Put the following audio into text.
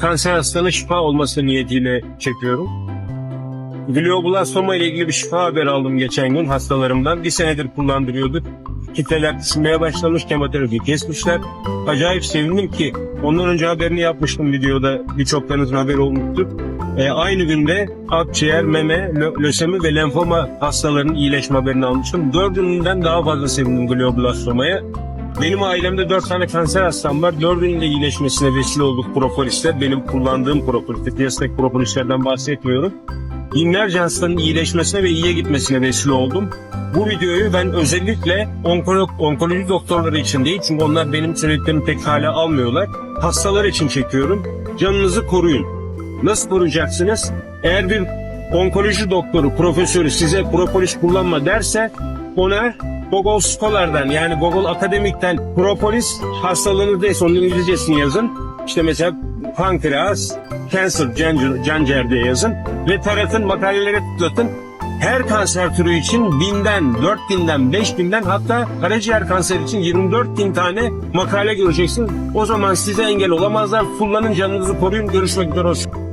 Kanser hastalığına şifa olması niyetiyle çekiyorum. Glioblastoma ile ilgili bir şifa haberi aldım geçen gün hastalarımdan. Bir senedir kullandırıyorduk. Kitleler kısmaya başlamış, kemoterapi kesmişler. Acayip sevindim ki ondan önce haberini yapmıştım videoda. Birçoklarınızın haberi olmuştur. E, aynı günde akciğer, meme, lö- lösemi ve lenfoma hastalarının iyileşme haberini almıştım. Dördünden daha fazla sevindim glioblastomaya. Benim ailemde dört tane kanser hastam var. Dördünün de iyileşmesine vesile olduk propolisler. Benim kullandığım propolisler. Piyasadaki propolislerden bahsetmiyorum. Binlerce hastanın iyileşmesine ve iyiye gitmesine vesile oldum. Bu videoyu ben özellikle onkolog, onkoloji doktorları için değil çünkü onlar benim söylediklerimi pek hale almıyorlar. Hastalar için çekiyorum. Canınızı koruyun. Nasıl koruyacaksınız? Eğer bir onkoloji doktoru, profesörü size propolis kullanma derse ona Google Scholar'dan yani Google Akademik'ten propolis hastalığınızdaysa onun İngilizcesini yazın. İşte mesela pankreas, cancer, can, cancer diye yazın ve taratın makaleleri tıklatın. Her kanser türü için binden, dört binden, beş binden hatta karaciğer kanseri için 24 bin tane makale göreceksin. O zaman size engel olamazlar. Kullanın canınızı koruyun. Görüşmek üzere. Hoşçakalın.